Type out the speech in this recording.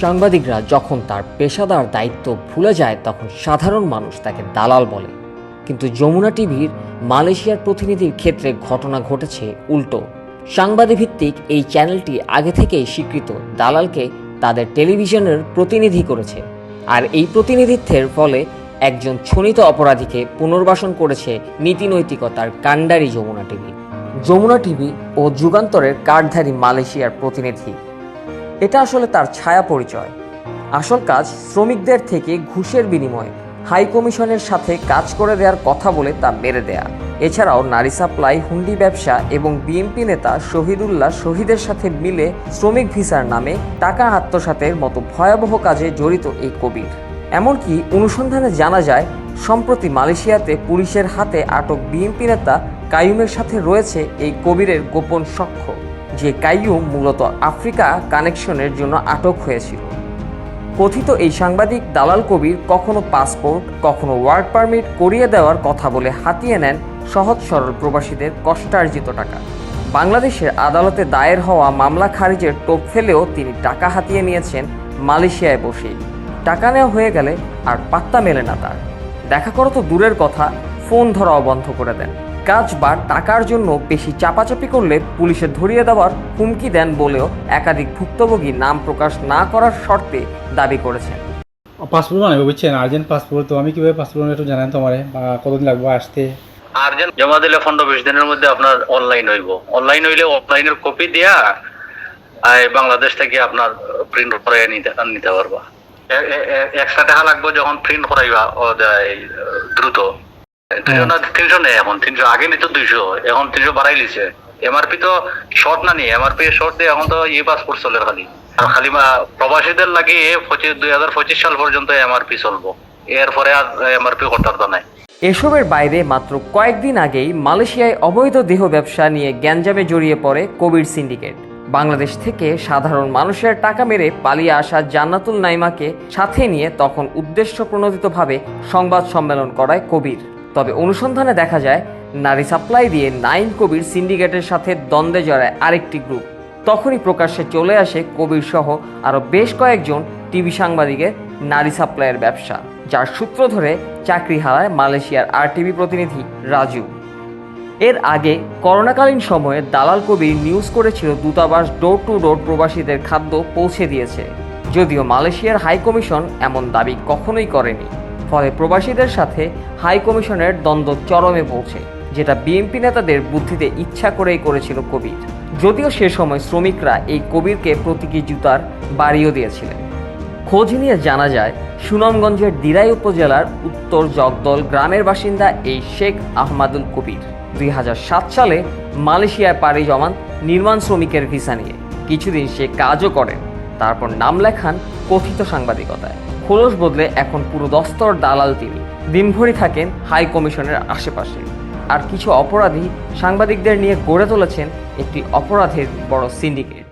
সাংবাদিকরা যখন তার পেশাদার দায়িত্ব ভুলে যায়, তখন সাধারণ মানুষ তাকে দালাল বলে। কিন্তু যমুনা টিভির মালয়েশিয়ার প্রতিনিধির ক্ষেত্রে ঘটনা ঘটেছে উল্টো। সাংবাদিক ভিত্তিক এই চ্যানেলটি আগে থেকেই স্বীকৃত। দালালকে তাদের টেলিভিশনের প্রতিনিধি করেছে। আর এই প্রতিনিধিত্বের ফলে একজন ছনিত অপরাধীকে পুনর্বাসন করেছে নীতিনৈতিকতার কাণ্ডারি যমুনা টিভি। যমুনা টিভি ও যুগান্তরের কার্ডধারী মালয়েশিয়ার প্রতিনিধি এটা আসলে তার ছায়া পরিচয়। আসল কাজ শ্রমিকদের থেকে ঘুষের বিনিময়ে, হাই কমিশনের সাথে কাজ করে দেওয়ার কথা বলে তা বেড়ে দেয়া। এছাড়াও নারী সাপ্লাই, হুন্ডি ব্যবসা এবং বিএনপি নেতা শহীদুল্লাহ শহীদের সাথে মিলে শ্রমিক ভিসার নামে টাকা আত্মসাতের মতো ভয়াবহ কাজে জড়িত এই কবির। এমনকি অনুসন্ধানে জানা যায়, সম্প্রতি মালয়েশিয়াতে পুলিশের হাতে আটক বিএনপি নেতা কায়ুমের সাথে রয়েছে এই কবিরের গোপন সখ্য। যে কাইয়ুম মূলত আফ্রিকা কানেকশনের জন্য আটক হয়েছিল। কথিত এই সাংবাদিক দালাল কবির কখনো পাসপোর্ট, কখনো ওয়ার্ক পারমিট করিয়ে দেওয়ার কথা বলে হাতিয়ে নেন সহজ সরল প্রবাসীদের কষ্টার্জিত টাকা। বাংলাদেশের আদালতে দায়ের হওয়া মামলা খারিজের টোপ ফেলেও তিনি টাকা হাতিয়ে নিয়েছেন মালয়েশিয়ায় বসেই। টাকা নেওয়া হয়ে গেলে আর পাত্তা মেলে না তার। দেখা করো তো দূরের কথা, ফোন ধরাও বন্ধ করে দেন। কাজ বা টাকার জন্য বেশি চাপাচাপি করলে পুলিশে ধরিয়ে দেওয়ার হুমকি দেন বলেও একাধিক ভুক্তভোগী নাম প্রকাশ না করার শর্তে দাবি করেছেন। পাসপোর্ট বানাবো বুঝছেন আর্জেন্ট পাসপোর্ট তো আমি কীভাবে পাসপোর্ট একটু জানেন তোমারে বা কতদিন লাগবে আসতে? আর্জেন্ট জমা দিলে পনেরো বিশ দিনের মধ্যে আপনার অনলাইন হইব। অনলাইন হইলে অনলাইনের কপি দিয়া বাংলাদেশ থেকে আপনার প্রিন্ট করে নিতে নিতে পারবা। এ- এ- এ- লাগবে যখন প্রিন্ট করাইবা দ্রুত। তিনশো নেই এখন তিনশো আগে নিত দুইশো এখন তিনশো বাড়াই লিছে এমআরপি তো শর্ট না নিয়ে এমআরপি শর্ট দিয়ে এখন তো ই পাসপোর্ট চলে খালি। আর খালি প্রবাসীদের লাগে পঁচিশ দুই হাজার পঁচিশ সাল পর্যন্ত এমআরপি চলবো। এরপরে আর এমআরপি তো নাই। এসবের বাইরে মাত্র কয়েকদিন আগেই মালয়েশিয়ায় অবৈধ দেহ ব্যবসা নিয়ে গ্যাঞ্জামে জড়িয়ে পড়ে কবির সিন্ডিকেট। বাংলাদেশ থেকে সাধারণ মানুষের টাকা মেরে পালিয়ে আসা জান্নাতুল নাইমাকে সাথে নিয়ে তখন উদ্দেশ্য প্রণোদিতভাবে সংবাদ সম্মেলন করায় কবির। তবে অনুসন্ধানে দেখা যায়, নারী সাপ্লাই দিয়ে নাইম কবির সিন্ডিকেটের সাথে দ্বন্দ্বে জড়ায় আরেকটি গ্রুপ। তখনই প্রকাশ্যে চলে আসে কবির সহ আরও বেশ কয়েকজন টিভি সাংবাদিকের নারী সাপ্লাইয়ের ব্যবসা, যার সূত্র ধরে চাকরি হারায় মালয়েশিয়ার আরটিভি প্রতিনিধি রাজু। এর আগে করোনাকালীন সময়ে দালাল কবির নিউজ করেছিল দূতাবাস ডোর টু ডোর প্রবাসীদের খাদ্য পৌঁছে দিয়েছে, যদিও মালয়েশিয়ার হাই কমিশন এমন দাবি কখনোই করেনি। ফলে প্রবাসীদের সাথে হাই কমিশনের দ্বন্দ্ব চরমে পৌঁছে যেটা বিএনপি নেতাদের বুদ্ধিতে ইচ্ছা করেই করেছিল কবির। যদিও সে সময় শ্রমিকরা এই কবিরকে প্রতীকী জুতার বাড়িও দিয়েছিলেন। খোঁজ নিয়ে জানা যায়, সুনামগঞ্জের দিরাই উপজেলার উত্তর জগদল গ্রামের বাসিন্দা এই শেখ আহমাদুল কবির। দুই হাজার সাত সালে মালয়েশিয়ায় পাড়ি জমান নির্মাণ শ্রমিকের ভিসা নিয়ে। কিছুদিন সে কাজও করেন, তারপর নাম লেখান কথিত সাংবাদিকতায়। খোলস বদলে এখন পুরো দস্তর দালাল তিনি। দিনভরি থাকেন হাই কমিশনের আশেপাশে। আর কিছু অপরাধী সাংবাদিকদের নিয়ে গড়ে তুলেছেন একটি অপরাধের বড় সিন্ডিকেট।